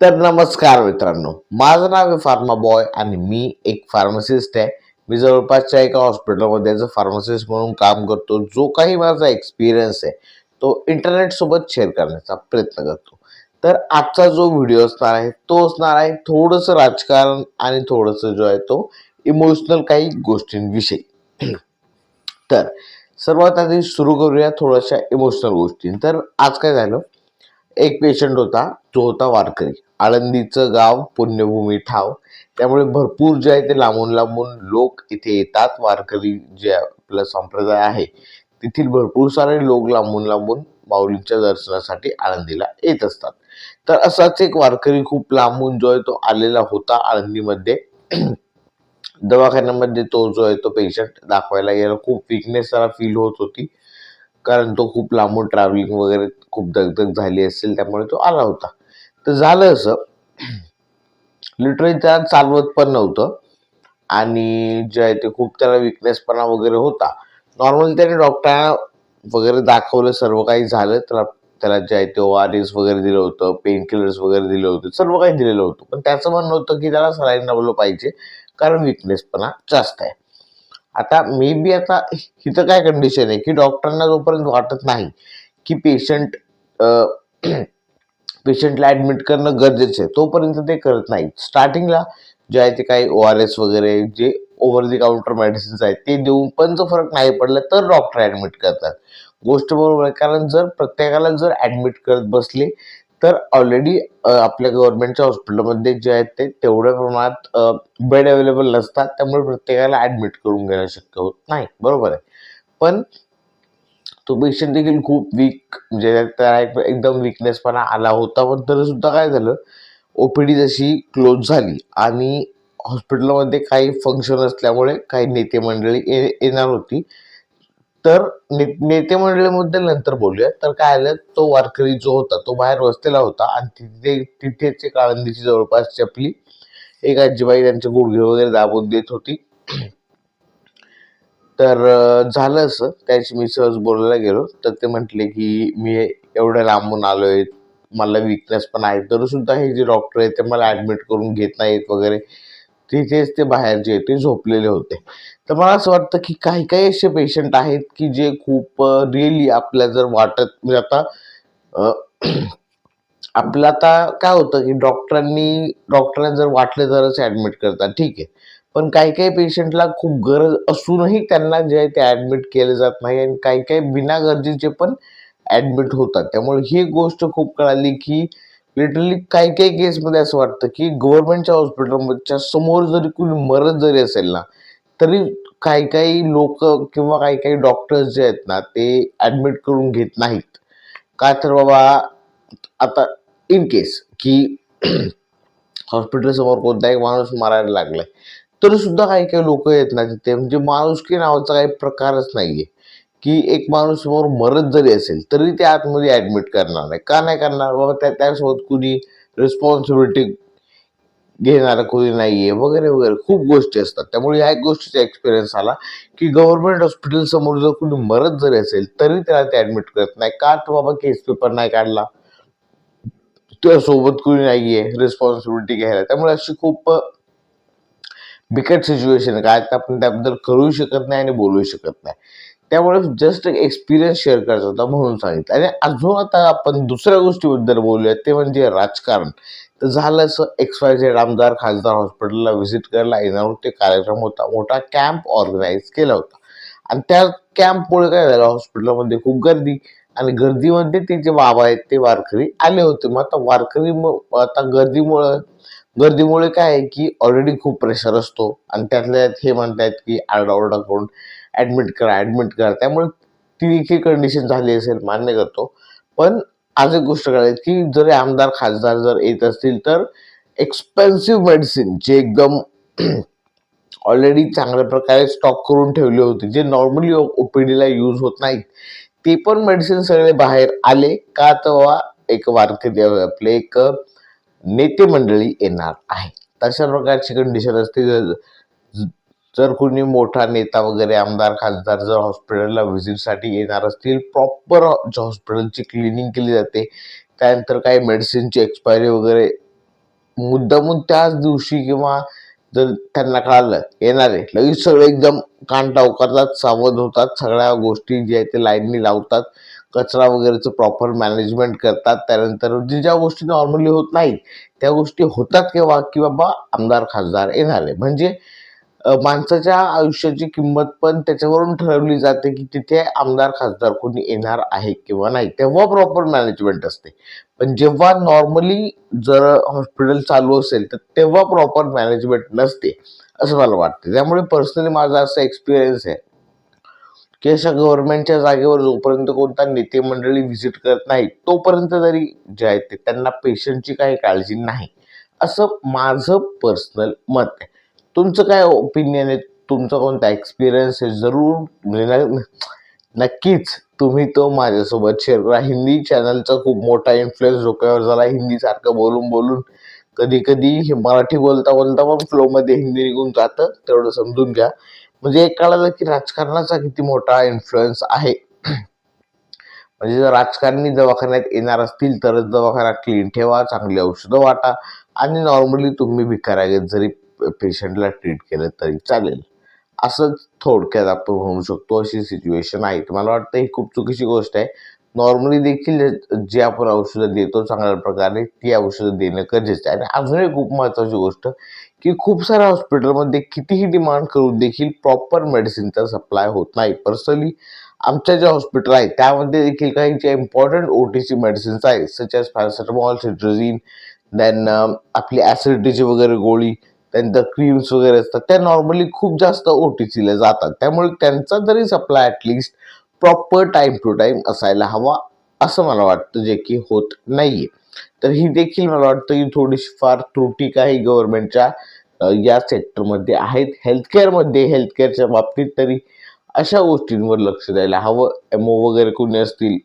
तर नमस्कार मित्रांनो माझं नाव आहे फार्मा बॉय आणि मी एक फार्मसिस्ट आहे. मी जवळपासच्या एका हॉस्पिटलमध्ये ॲज अ फार्मसिस्ट म्हणून काम करतो जो काही माझा एक्सपिरियन्स आहे तो इंटरनेटसोबत शेअर करण्याचा प्रयत्न करतो. तर आजचा जो व्हिडिओ असणार आहे तो असणार आहे थोडंसं राजकारण आणि थोडंसं जो आहे तो इमोशनल काही गोष्टींविषयी. तर सर्वात आधी सुरू करूया थोड्याशा इमोशनल गोष्टी. तर आज काय झालं एक पेशंट होता तो होता वारकरी. आळंदीचं गाव पुण्यभूमी ठाव. त्यामुळे भरपूर जे आहे ते लांबून लांबून लोक इथे येतात. वारकरी जे आपला संप्रदाय आहे तेथील भरपूर सारे लोक लांबून लांबून माऊलींच्या दर्शनासाठी आळंदीला येत असतात. तर असाच एक वारकरी खूप लांबून जो आहे तो आलेला होता आळंदीमध्ये. दवाखान्यामध्ये तो जो आहे तो पेशंट दाखवायला गेला खूप विकनेस त्याला फील होत होती. कारण तो खूप लांबून ट्रॅव्हलिंग वगैरे खूप दगदग झाली असेल त्यामुळे तो आला होता. तर झालं असं. लिटरली त्याला चालवत पण नव्हतं. आणि जे आहे ते खूप त्याला विकनेसपणा वगैरे होता. नॉर्मली त्याने डॉक्टरांना वगैरे दाखवलं सर्व काही झालं. त्याला त्याला जे आहे ते ओ आर एस वगैरे दिलं होतं पेन किलर्स वगैरे दिले होते सर्व काही दिलेलं होतं. पण त्याचं म्हणणं होतं की त्याला सलाईन लावलं पाहिजे कारण विकनेसपणा जास्त आहे. आता मे बी आता इथं काय कंडिशन आहे की डॉक्टरांना जोपर्यंत वाटत नाही की पेशंट पेशंटला ॲडमिट करणं गरजेचं आहे तोपर्यंत ते करत नाही स्टार्टिंगला जे आहे ते काही ओ आर एस वगैरे जे ओव्हर दी काउंटर मेडिसिन्स आहेत ते देऊन पण जर फरक नाही पडला तर डॉक्टर ॲडमिट करतात. गोष्ट बरोबर आहे कारण जर प्रत्येकाला जर ॲडमिट करत बसले तर ऑलरेडी आपल्या गव्हर्नमेंटच्या हॉस्पिटलमध्ये जे आहेत ते तेवढ्या प्रमाणात बेड अवेलेबल नसतात. त्यामुळे प्रत्येकाला ॲडमिट करून घेणं शक्य होत नाही. बरोबर आहे. पण तो पेशंट देखील खूप वीक म्हणजे त्याला एक एकदम विकनेसपणा आला होता पण तरीसुद्धा काय झालं? ओ पी डी जशी क्लोज झाली आणि हॉस्पिटलमध्ये काही फंक्शन असल्यामुळे काही नेते मंडळी ये येणार होती. तर ने नेते मंडळीबद्दल नंतर बोलूया. तर काय आलं? तो वारकरी जो होता तो बाहेर बसलेला होता आणि तिथे तिथेच एक आळंदीची जवळपासची आपली एक आजीबाई त्यांचे गुडघे वगैरे दाबून देत होती. तर झालं असं. त्याची मी सहज बोलायला गेलो. तर ते म्हटले की मी एवढ्या लांबून आलोय. मला विकनेस पण आहे. तरी सुद्धा हे जे डॉक्टर आहेत ते मला ॲडमिट करून घेत नाहीत वगैरे. तिथेच ते बाहेर जे ते झोपलेले होते. तर मला असं वाटतं की काही काही असे पेशंट आहेत की जे खूप रिअली आपल्या जर वाटत म्हणजे आता आपलं आता काय होतं की डॉक्टरांनी डॉक्टरांना जर वाटलं तरच ॲडमिट करतात ठीक आहे. पण काही काही पेशंटला खूप गरज असूनही त्यांना जे आहे ते ॲडमिट केलं जात नाही आणि काही काही बिना गरजेचे पण ॲडमिट होतात. त्यामुळे ही गोष्ट खूप कळाली की लिटरली काही काही केसमध्ये असं वाटतं की गव्हर्नमेंटच्या हॉस्पिटलच्या समोर जरी कुणी मरत जरी असेल ना तरी काही काही लोक किंवा काही काही डॉक्टर्स जे आहेत ना ते ॲडमिट करून घेत नाहीत. का तर बाबा आता इन केस की हॉस्पिटल समोर एक माणूस मारायला लागलाय तरी सुद्धा काही काही लोक येत ना तिथे. म्हणजे माणुसकी नावाचा काही प्रकारच नाहीये. की एक माणूस समोर मरत जरी असेल तरी ते आतमध्ये ऍडमिट करणार नाही. का नाही करणार? बाबा त्या त्यासोबत कुणी रिस्पॉन्सिबिलिटी घेणारं कोणी आहे वगैरे वगैरे. खूप गोष्टी असतात. त्यामुळे ह्या एक गोष्टीचा एक्सपिरियन्स आला की गव्हर्नमेंट हॉस्पिटल समोर जर कुणी मरत जरी असेल तरी त्याला ते ऍडमिट करत नाही. का तो बाबा केस पेपर नाही काढला? त्यासोबत कुणी नाही आहे रिस्पॉन्सिबिलिटी घ्यायला. त्यामुळे अशी खूप बिकट सिच्युएशन आहे. काय आपण त्याबद्दल करू शकत नाही आणि बोलू शकत नाही. त्यामुळे जस्ट एक एक्सपिरियन्स शेअर करायचा होता म्हणून सांगितलं. आणि अजून आता आपण दुसऱ्या गोष्टीबद्दल बोलूया ते म्हणजे राजकारण. तर झालं असं एक्स वाय झेड आमदार खासदार हॉस्पिटलला व्हिजिट करायला येणार ते कार्यक्रम होता मोठा कॅम्प ऑर्गनाईज केला होता. आणि त्या कॅम्पमुळे काय झालं हॉस्पिटलमध्ये खूप गर्दी. आणि गर्दीमध्ये ते जे बाबा आहेत ते वारकरी आले होते. मग आता वारकरी मग आता गर्दीमुळं गर्दीमुळे काय आहे की ऑलरेडी खूप प्रेशर असतो. आणि त्यातल्या हे म्हणतायत की आरडाओरडा करून ॲडमिट करा ॲडमिट करा. त्यामुळे ती एक कंडिशन झाली असेल मान्य करतो. पण आज एक गोष्ट करायची की जर आमदार खासदार जर येत असतील तर एक्सपेन्सिव्ह मेडिसिन जे एकदम ऑलरेडी चांगल्या प्रकारे स्टॉक करून ठेवले होते जे नॉर्मली ओपीडीला यूज होत नाहीत ते पण मेडिसिन सगळे बाहेर आले. का तेव्हा एक वारकरी आपले एक नेते मंडळी येणार आहे. तशा प्रकारची कंडिशन असते. जर कुणी मोठा नेता वगैरे आमदार खासदार जर हॉस्पिटलला व्हिजिटसाठी येणार असतील प्रॉपर हॉस्पिटलची क्लिनिंग केली जाते. त्यानंतर काही मेडिसिनची एक्सपायरी वगैरे मुद्दामून त्याच दिवशी किंवा जर त्यांना कळालं येणार आहे. लगेच सगळे एकदम कान टावकारतात सावध होतात. सगळ्या गोष्टी ज्या आहेत ते लाईननी लावतात. कचरा वगैरेचं प्रॉपर मॅनेजमेंट करतात. त्यानंतर जे ज्या गोष्टी नॉर्मली होत नाहीत त्या गोष्टी होतात केव्हा की बाबा आमदार खासदार येणार आहे. म्हणजे माणसाच्या आयुष्याची किंमत पण त्याच्यावरून ठरवली जाते की तिथे आमदार खासदार कोणी येणार आहे किंवा नाही. तेव्हा प्रॉपर मॅनेजमेंट असते. पण जेव्हा नॉर्मली जर हॉस्पिटल चालू असेल तर तेव्हा प्रॉपर मॅनेजमेंट नसते असं मला वाटतं. त्यामुळे पर्सनली माझा असा एक्सपिरियन्स आहे. की अशा गव्हर्नमेंटच्या जागेवर जोपर्यंत कोणता नेते मंडळी व्हिजिट करत नाही तोपर्यंत जरी जे आहे ते त्यांना पेशंटची काही काळजी नाही. असं माझं पर्सनल मत आहे. तुमचं काय ओपिनियन आहे? तुमचा कोणता एक्सपिरियन्स आहे? जरूर म्हणजे नक्कीच तुम्ही तो माझ्यासोबत शेअर करा. हिंदी चॅनलचा खूप मोठा इन्फ्लुएन्स डोक्यावर झाला. हिंदीसारखं बोलून बोलून कधी कधी हे मराठी बोलता बोलता पण फ्लोमध्ये हिंदी निघून जातं. तेवढं समजून घ्या. म्हणजे एक कळालं की राजकारणाचा किती मोठा इन्फ्लुएन्स आहे. म्हणजे जर राजकारणी दवाखान्यात येणार असतील तरच दवाखाना क्लीन ठेवा चांगली औषधं वाटा आणि नॉर्मली तुम्ही भिकाऱ्यागत जरी पेशंटला ट्रीट केलं तरी चालेल. असंच थोडक्यात आपण म्हणू शकतो अशी सिच्युएशन आहे. तर मला वाटतं ही खूप चुकीची गोष्ट आहे? नॉर्मली देखील जे आपण औषधं देतो चांगल्या प्रकारे ती औषधं देणं गरजेचं आहे. आणि अजून एक खूप महत्त्वाची गोष्ट की खूप साऱ्या हॉस्पिटलमध्ये कितीही डिमांड करून देखील प्रॉपर मेडिसिनचा सप्लाय होत नाही. पर्सनली आमच्या ज्या हॉस्पिटल आहेत त्यामध्ये देखील काही ज्या important O T C medicines आहेत such as paracetamol cetirizine then आपली ॲसिडिटीची वगैरे गोळी त्यांच्या क्रीम्स वगैरे असतात त्या नॉर्मली खूप जास्त ओ टी सीला जातात. त्यामुळे त्यांचा जरी supply at least proper time to time असायला हवा असं मला वाटतं जे की होत नाही आहे तर ही देखील मला वाटतं की थोडीशी फार त्रुटी काही गव्हर्नमेंटच्या या सेक्टरमध्ये आहेत. हेल्थकेअरमध्ये हेल्थकेअरच्या बाबतीत तरी अशा गोष्टींवर लक्ष द्यायला हवं. एम ओ वगैरे कोणी असतील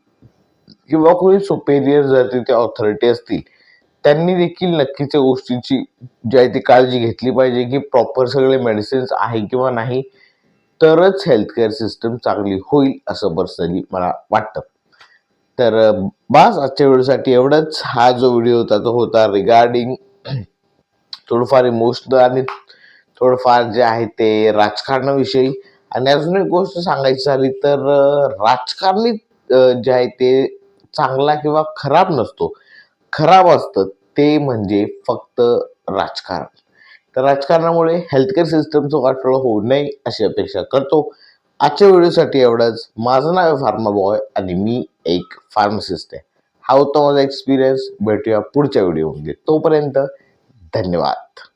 किंवा कोणी सुपेरियर जर तिथे ऑथॉरिटी असतील त्यांनी देखील नक्कीच या गोष्टीची जी आहे ती काळजी घेतली पाहिजे की प्रॉपर सगळे मेडिसिन्स आहे किंवा नाही तरच हेल्थकेअर सिस्टम चांगली होईल असं पर्सनली मला वाटतं. तर बास आजच्या व्हिडिओसाठी एवढंच. हा जो व्हिडिओ होता तो होता रिगार्डिंग थोडंफार इमोशनल आणि थोडंफार जे आहे ते राजकारणाविषयी. आणि अजून एक गोष्ट सांगायची झाली तर राजकारणी जे आहे ते चांगला किंवा खराब नसतो. खराब असतं ते म्हणजे फक्त राजकारण. तर राजकारणामुळे हेल्थकेअर सिस्टमचं वाटोळं होऊ नये अशी अपेक्षा करतो. आजच्या व्हिडिओसाठी एवढंच. माझं नाव आहे फार्मा बॉय आणि मी एक फार्मासिस्ट आहे. हा होता माझा एक्सपिरियन्स भेटूया पुढच्या व्हिडिओमध्ये. तोपर्यंत धन्यवाद.